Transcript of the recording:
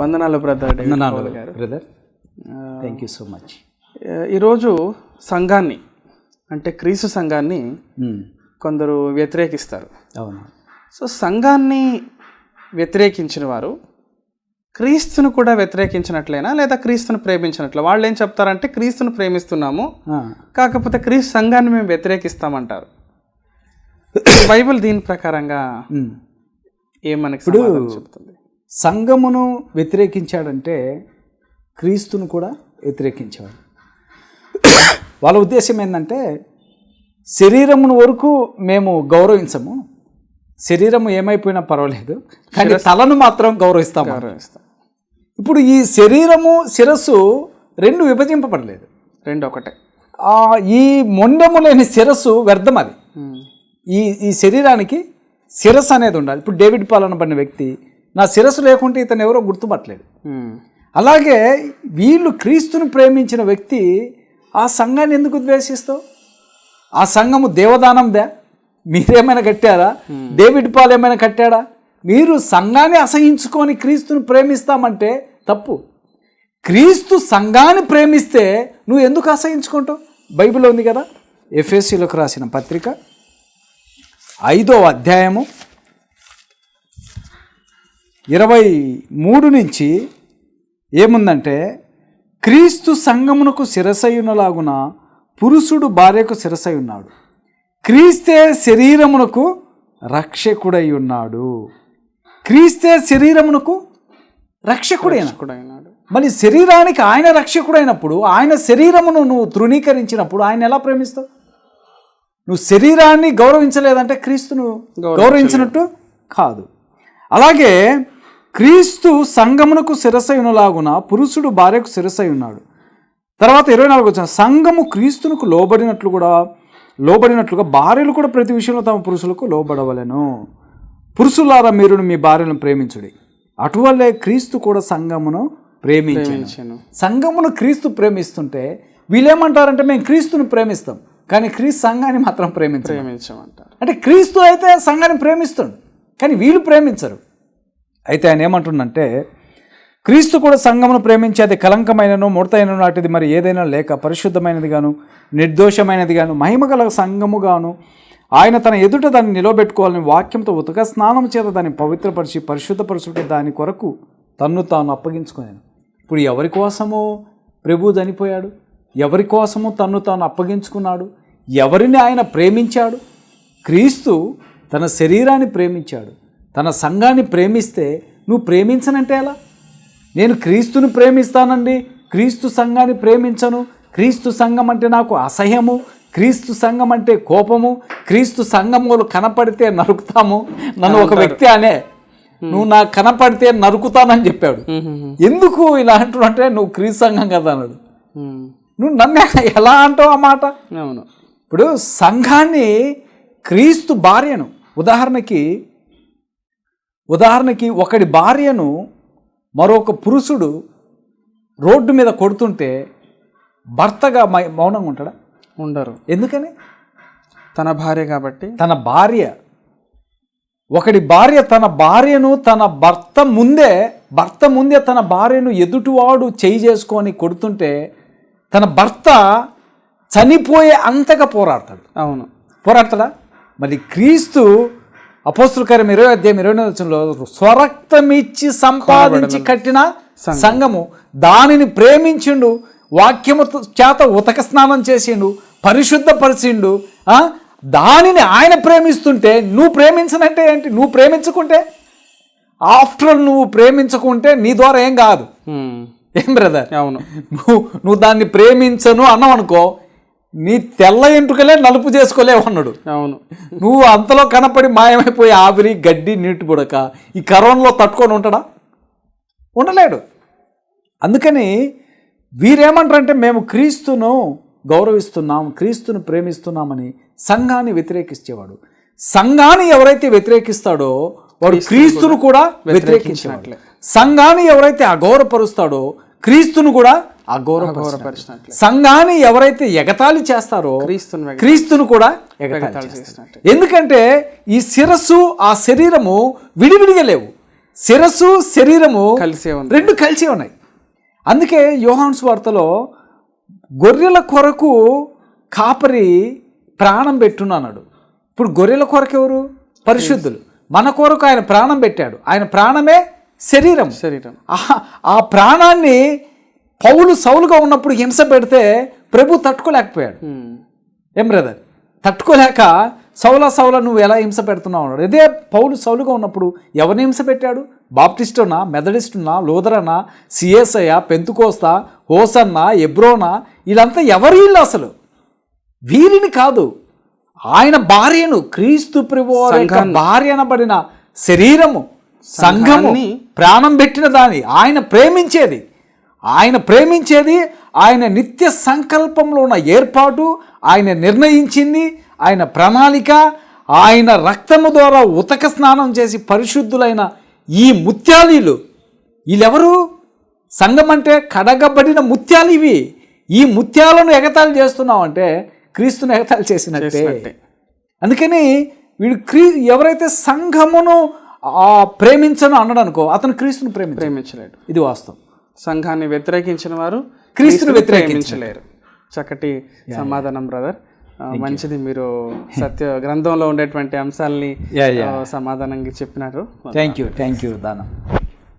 వందనాలు బ్రదర్ వందనాలు brother. Thank you so much ఈరోజు సంఘాన్ని అంటే క్రీస్తు సంఘాన్ని కొందరు వ్యతిరేకిస్తారు. అవును. సో సంఘాన్ని వ్యతిరేకించిన వారు క్రీస్తును కూడా వ్యతిరేకించినట్లేనా? లేదా క్రీస్తును ప్రేమించినట్లే? వాళ్ళు ఏం చెప్తారంటే క్రీస్తును ప్రేమిస్తున్నాము కాకపోతే క్రీస్తు సంఘాన్ని మేము వ్యతిరేకిస్తామంటారు. బైబిల్ దీని ప్రకారంగా ఉమ్. ఏం మనకి సమాధానం చెప్తుంది? సంఘమును వ్యతిరేకించాడంటే క్రీస్తును కూడా వ్యతిరేకించాడు వాళ్ళ ఉద్దేశం ఏంటంటే శరీరమును వరకు మేము గౌరవించము. శరీరము ఏమైపోయినా పర్వాలేదు కానీ తలను మాత్రం గౌరవిస్తాము. గౌరవిస్తాం. ఇప్పుడు ఈ శరీరము శిరస్సు రెండు విభజింపబడలేదు. రెండు ఒకటే ఈ మొండెము లేని శిరస్సు వ్యర్థం అది. ఈ ఈ శరీరానికి శిరస్సు అనేది ఉండాలి. ఇప్పుడు డేవిడ్ పాలన పడిన వ్యక్తి నా శిరస్సు లేకుంటే ఇతను ఎవరో గుర్తుపట్టలేదు. అలాగే వీళ్ళు క్రీస్తుని ప్రేమించిన వ్యక్తి ఆ సంఘాన్ని ఎందుకు ద్వేషిస్తావు? ఆ సంఘము దేవదానందే. మీరేమైనా కట్టారా? డేవిడ్ పాల్ ఏమైనా కట్టాడా? మీరు సంఘాన్ని అసహించుకొని క్రీస్తుని ప్రేమిస్తామంటే తప్పు. క్రీస్తు సంఘాన్ని ప్రేమిస్తే నువ్వు ఎందుకు అసహించుకుంటావు? బైబిల్ ఉంది కదా ఎఫ్ఎస్సీలకు రాసిన పత్రిక ఐదో అధ్యాయము ఇరవై మూడు నుంచి ఏముందంటే క్రీస్తు సంగమునకు శిరసయునలాగున పురుషుడు భార్యకు శిరసై ఉన్నాడు క్రీస్తే శరీరమునకు రక్షకుడై ఉన్నాడు క్రీస్తే శరీరమునకు రక్షకుడైన కూడా అయినాడు మరి శరీరానికి ఆయన రక్షకుడైనప్పుడు ఆయన శరీరమును నువ్వు తృణీకరించినప్పుడు ఆయన ఎలా ప్రేమిస్తావు నువ్వు శరీరాన్ని గౌరవించలేదంటే క్రీస్తును గౌరవించినట్టు కాదు. అలాగే క్రీస్తు సంగమునకు శిరసయునలాగున పురుషుడు భార్యకు శిరసై ఉన్నాడు తర్వాత ఇరవై నాలుగు వచ్చిన సంఘము క్రీస్తునకు లోబడినట్లు కూడా లోబడినట్లుగా భార్యలు కూడా ప్రతి విషయంలో తమ పురుషులకు లోబడవలెను. పురుషులారా మీరు మీ భార్యను ప్రేమించుడి. అటువల్లే క్రీస్తు కూడా సంఘమును ప్రేమించాను. ప్రేమించాను. సంఘమును క్రీస్తు ప్రేమిస్తుంటే వీళ్ళేమంటారంటే మేము క్రీస్తుని ప్రేమిస్తాం కానీ క్రీస్తు సంఘాన్ని మాత్రం ప్రేమించం ప్రేమించమంటారు. అంటే క్రీస్తు అయితే సంఘాన్ని ప్రేమిస్తాడు కానీ వీళ్ళు ప్రేమించరు. అయితే ఆయన ఏమంటుండంటే క్రీస్తు కూడా సంఘమును ప్రేమించి అది కలంకమైనను ముడతైన నాటిది మరి ఏదైనా లేక పరిశుద్ధమైనది గాను నిర్దోషమైనది గాను మహిమగల సంఘము గాను ఆయన తన ఎదుట దాన్ని నిలబెట్టుకోవాలని వాక్యంతో ఉతక స్నానం చేత దాన్ని పవిత్రపరిచి పరిశుద్ధపరచుకుంటే దాని కొరకు తన్ను తాను అప్పగించుకున్నాను ఇప్పుడు ఎవరి కోసమో ప్రభు చనిపోయాడు? ఎవరి కోసము తన్ను తాను అప్పగించుకున్నాడు? ఎవరిని ఆయన ప్రేమించాడు? క్రీస్తు తన శరీరాన్ని ప్రేమించాడు. తన సంఘాన్ని ప్రేమిస్తే నువ్వు ప్రేమించనంటే ఎలా? నేను క్రీస్తుని ప్రేమిస్తానండి. క్రీస్తు సంఘాన్ని ప్రేమించను. క్రీస్తు సంఘం అంటే నాకు అసహ్యము. క్రీస్తు సంఘం అంటే కోపము. క్రీస్తు సంఘములు కనపడితే నరుకుతాము. నన్ను ఒక వ్యక్తి అనే. నువ్వు నాకు కనపడితే నరుకుతానని చెప్పాడు. ఎందుకు ఇలా అంటున్నాడంటే నువ్వు క్రీస్తు సంఘం కదా అన్నాడు. నువ్వు నన్ను ఎలా అంటావు ఆ మాట? అవును. ఇప్పుడు సంఘాన్ని క్రీస్తు భార్యను ఉదాహరణకి ఉదాహరణకి ఒకడి భార్యను మరొక పురుషుడు రోడ్డు మీద కొడుతుంటే భర్తగా మై- మౌనంగా ఉంటాడా? ఉండరు. ఎందుకని? తన భార్య కాబట్టి. తన భార్య. ఒకడి భార్య తన భార్యను తన భర్త ముందే భర్త ముందే తన భార్యను ఎదుటివాడు చేయి చేసుకొని కొడుతుంటే తన భర్త చనిపోయే అంతగా పోరాడతాడు. అవును. పోరాడతాడా? మరి క్రీస్తు అపోస్తుల కార్యం ఇరవై అధ్యాయం ఇరవై వచనంలో స్వరక్తమిచ్చి సంపాదించి కట్టిన సంఘము దానిని ప్రేమించిండు వాక్యము చేత ఉతక స్నానం చేసిండు పరిశుద్ధపరిచిండు? దానిని ఆయన ప్రేమిస్తుంటే నువ్వు ప్రేమించనంటే ఏంటి? నువ్వు ప్రేమించుకుంటే? ఆఫ్టర్ నువ్వు ప్రేమించుకుంటే నీ ద్వారా ఏం కాదు. ఏం బ్రదర్ అవును. నువ్వు నువ్వు దాన్ని ప్రేమించను అన్నావు అనుకో నీ తెల్ల ఎంట్రుకలే నలుపు చేసుకోలేవు అన్నాడు అవును. నువ్వు అంతలో కనపడి మాయమైపోయి ఆవిరి గడ్డి నీటి బుడక ఈ కరోనాలో తట్టుకొని ఉంటాడా? ఉండలేడు. అందుకని వీరేమంటారంటే మేము క్రీస్తును గౌరవిస్తున్నాం క్రీస్తును ప్రేమిస్తున్నామని సంఘాన్ని వ్యతిరేకించేవాడు. సంఘాన్ని ఎవరైతే వ్యతిరేకిస్తాడో వాడు క్రీస్తును కూడా వ్యతిరేకించినట్లే. సంఘాన్ని ఎవరైతే అగౌరవపరుస్తాడో క్రీస్తును కూడా గౌరవపరిచినట్లే సంఘాన్ని ఎవరైతే ఎగతాళి చేస్తారో క్రీస్తుని కూడా ఎగతాళి చేస్తారు. ఎందుకంటే ఈ శిరస్సు ఆ శరీరము విడివిడిగా లేవు. శిరస్సు శరీరము కలిసే ఉంది రెండు కలిసి ఉన్నాయి. అందుకే యోహాన్స్ వార్తలో గొర్రెల కొరకు కాపరి ప్రాణం పెట్టున్నాడు ఇప్పుడు గొర్రెల కొరకు ఎవరు? పరిశుద్ధులు. మన కొరకు ఆయన ప్రాణం పెట్టాడు. ఆయన ప్రాణమే శరీరం శరీరం ఆ ప్రాణాన్ని పౌలు సౌలుగా ఉన్నప్పుడు హింస పెడితే ప్రభు తట్టుకోలేకపోయాడు. ఏం బ్రదర్? తట్టుకోలేక సౌలా సౌలా నువ్వు ఎలా హింస పెడుతున్నావు అన్నాడు. ఇదే పౌలు సౌలుగా ఉన్నప్పుడు ఎవరిని హింస పెట్టాడు? బాప్టిస్టునా? మెథడిస్టునా? లూదరనా? సిఎస్ఐ పెంతుకోస్తా? హోసన్న? ఎబ్రోనా? వీళ్ళంతా ఎవరు వీళ్ళు అసలు? వీరిని కాదు ఆయన భార్యను క్రీస్తు ప్రభు భార్య అనబడిన శరీరము సంఘము ప్రాణం పెట్టిన దాని ఆయన ప్రేమించేది. ఆయన ప్రేమించేది ఆయన నిత్య సంకల్పంలో ఉన్న ఏర్పాటు ఆయన నిర్ణయించింది ఆయన ప్రణాళిక ఆయన రక్తము ద్వారా ఉతక స్నానం చేసి పరిశుద్ధులైన ఈ ముత్యాలీలు. వీళ్ళెవరు? సంఘం అంటే కడగబడిన ముత్యాలు ఇవి. ఈ ముత్యాలను ఎగతాళి చేస్తున్నావు అంటే క్రీస్తుని ఎగతాళి చేసినట్టే. అందుకని వీడు క్రీ ఎవరైతే సంఘమును ప్రేమించను అన్నాడు అనుకో అతను క్రీస్తుని ప్రేమించ ప్రేమించలేడు. ఇది వాస్తవం. సంఘాన్ని వ్యతిరేకించిన వారు క్రీస్తును ప్రేమించలేరు. చక్కటి సమాధానం బ్రదర్ మంచిది మీరు సత్య గ్రంథంలో ఉండేటువంటి అంశాలని సమాధానంగా చెప్పినారు. థ్యాంక్ యూ థ్యాంక్ యూ దానం